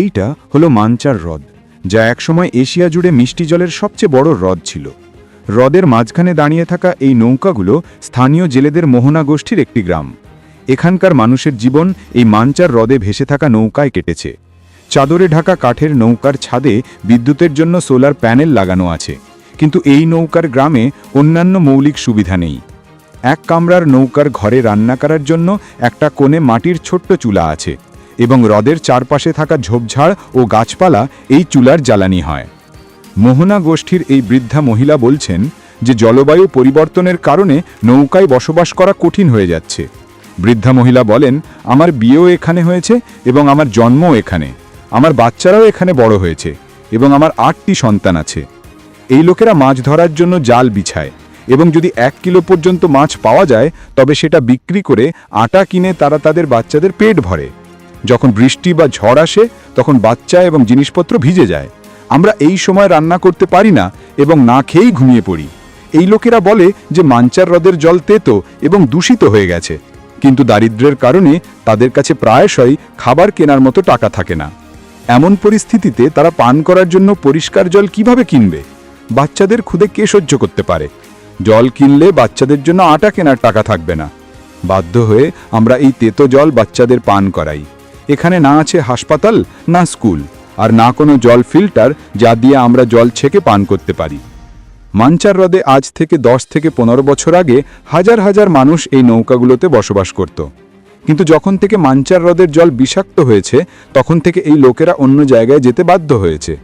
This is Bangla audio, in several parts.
এইটা হলো মানচার হ্রদ, যা একসময় এশিয়া জুড়ে মিষ্টি জলের সবচেয়ে বড় হ্রদ ছিল। হ্রদের মাঝখানে দাঁড়িয়ে থাকা এই নৌকাগুলো স্থানীয় জেলেদের মোহনা গোষ্ঠীর একটি গ্রাম। এখানকার মানুষের জীবন এই মানচার হ্রদে ভেসে থাকা নৌকায় কেটেছে। চাদরে ঢাকা কাঠের নৌকার ছাদে বিদ্যুতের জন্য সোলার প্যানেল লাগানো আছে, কিন্তু এই নৌকার গ্রামে অন্যান্য মৌলিক সুবিধা নেই। এক কামরার নৌকার ঘরে রান্না করার জন্য একটা কোণে মাটির ছোট্ট চুলা আছে। এবং হ্রদের চারপাশে থাকা ঝোপঝাড় ও গাছপালা এই চুলার জ্বালানি হয়। মোহনা গোষ্ঠীর এই বৃদ্ধা মহিলা বলছেন যে জলবায়ু পরিবর্তনের কারণে নৌকায় বসবাস করা কঠিন হয়ে যাচ্ছে। বৃদ্ধা মহিলা বলেন, আমার বিয়েও এখানে হয়েছে এবং আমার জন্মও এখানে। আমার বাচ্চারাও এখানে বড় হয়েছে এবং আমার আটটি সন্তান আছে। এই লোকেরা মাছ ধরার জন্য জাল বিছায় এবং যদি এক কিলো পর্যন্ত মাছ পাওয়া যায়, তবে সেটা বিক্রি করে আটা কিনে তারা তাদের বাচ্চাদের পেট ভরে। যখন বৃষ্টি বা ঝড় আসে, তখন বাচ্চা এবং জিনিসপত্র ভিজে যায়। আমরা এই সময় রান্না করতে পারি না এবং না খেয়েই ঘুমিয়ে পড়ি। এই লোকেরা বলে যে মাঞ্চার হ্রদের জল তেতো এবং দূষিত হয়ে গেছে। কিন্তু দারিদ্র্যের কারণে তাদের কাছে প্রায়শই খাবার কেনার মতো টাকা থাকে না। এমন পরিস্থিতিতে তারা পান করার জন্য পরিষ্কার জল কীভাবে কিনবে? বাচ্চাদের খুদে কে সহ্য করতে পারে? জল কিনলে বাচ্চাদের জন্য আটা কেনার টাকা থাকবে না। বাধ্য হয়ে আমরা এই তেতো জল বাচ্চাদের পান করাই। এখানে না আছে হাসপাতাল, না স্কুল, আর না কোনো জল ফিল্টার যা দিয়ে আমরা জল ছেঁকে পান করতে পারি। মাঞ্চার হ্রদে আজ থেকে দশ থেকে পনেরো বছর আগে হাজার হাজার মানুষ এই নৌকাগুলোতে বসবাস করত। কিন্তু যখন থেকে মাঞ্চার হ্রদের জল বিষাক্ত হয়েছে, তখন থেকে এই লোকেরা অন্য জায়গায় যেতে বাধ্য হয়েছে।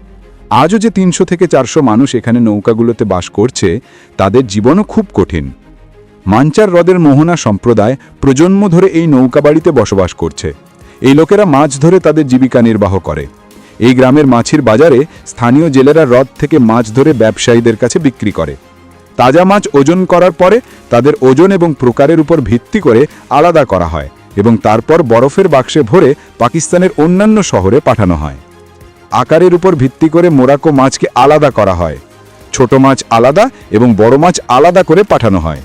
আজও যে তিনশো থেকে চারশো মানুষ এখানে নৌকাগুলোতে বাস করছে, তাদের জীবনও খুব কঠিন। মাঞ্চার হ্রদের মোহনা সম্প্রদায় প্রজন্ম ধরে এই নৌকা বাড়িতে বসবাস করছে। এই লোকেরা মাছ ধরে তাদের জীবিকা নির্বাহ করে। এই গ্রামের মাছের বাজারে স্থানীয় জেলেরা হ্রদ থেকে মাছ ধরে ব্যবসায়ীদের কাছে বিক্রি করে। তাজা মাছ ওজন করার পরে তাদের ওজন এবং প্রকারের উপর ভিত্তি করে আলাদা করা হয় এবং তারপর বরফের বাক্সে ভরে পাকিস্তানের অন্যান্য শহরে পাঠানো হয়। আকারের উপর ভিত্তি করে মোরাকো মাছকে আলাদা করা হয়। ছোট মাছ আলাদা এবং বড় মাছ আলাদা করে পাঠানো হয়।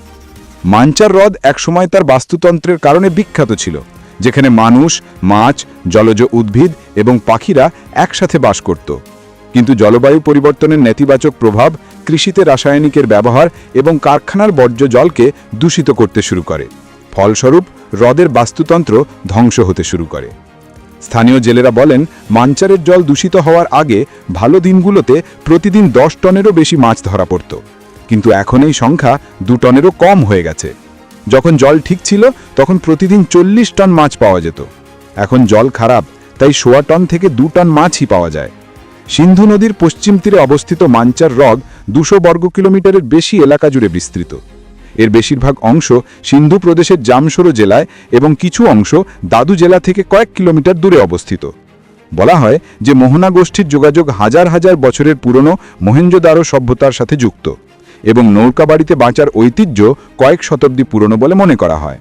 মাঞ্চার হ্রদ একসময় তার বাস্তুতন্ত্রের কারণে বিখ্যাত ছিল। যেখানে মানুষ, মাছ, জলজ উদ্ভিদ এবং পাখিরা একসাথে বাস করত। কিন্তু জলবায়ু পরিবর্তনের নেতিবাচক প্রভাব কৃষিতে রাসায়নিকের ব্যবহার এবং কারখানার বর্জ্য জলকে দূষিত করতে শুরু করে। ফলস্বরূপ, হ্রদের বাস্তুতন্ত্র ধ্বংস হতে শুরু করে। স্থানীয় জেলেরা বলেন, মাঞ্চারের জল দূষিত হওয়ার আগে ভালো দিনগুলোতে প্রতিদিন দশ টনেরও বেশি মাছ ধরা পড়ত। কিন্তু এখন এই সংখ্যা দু টনেরও কম হয়ে গেছে। যখন জল ঠিক ছিল, তখন প্রতিদিন চল্লিশ টন মাছ পাওয়া যেত। এখন জল খারাপ, তাই সোয়া টন থেকে দু টন মাছই পাওয়া যায়। সিন্ধু নদীর পশ্চিম তীরে অবস্থিত মাঞ্চার হ্রদ দুশো বর্গ কিলোমিটারের বেশি এলাকা জুড়ে বিস্তৃত। এর বেশিরভাগ অংশ সিন্ধু প্রদেশের জামসরো জেলায় এবং কিছু অংশ দাদু জেলা থেকে কয়েক কিলোমিটার দূরে অবস্থিত। বলা হয় যে মোহনা গোষ্ঠীর যোগাযোগ হাজার হাজার বছরের পুরনো মহেঞ্জোদারো সভ্যতার সাথে যুক্ত। এবং নৌকা বাড়িতে বাঁচার ঐতিহ্য কয়েক শতাব্দী পুরনো বলে মনে করা হয়।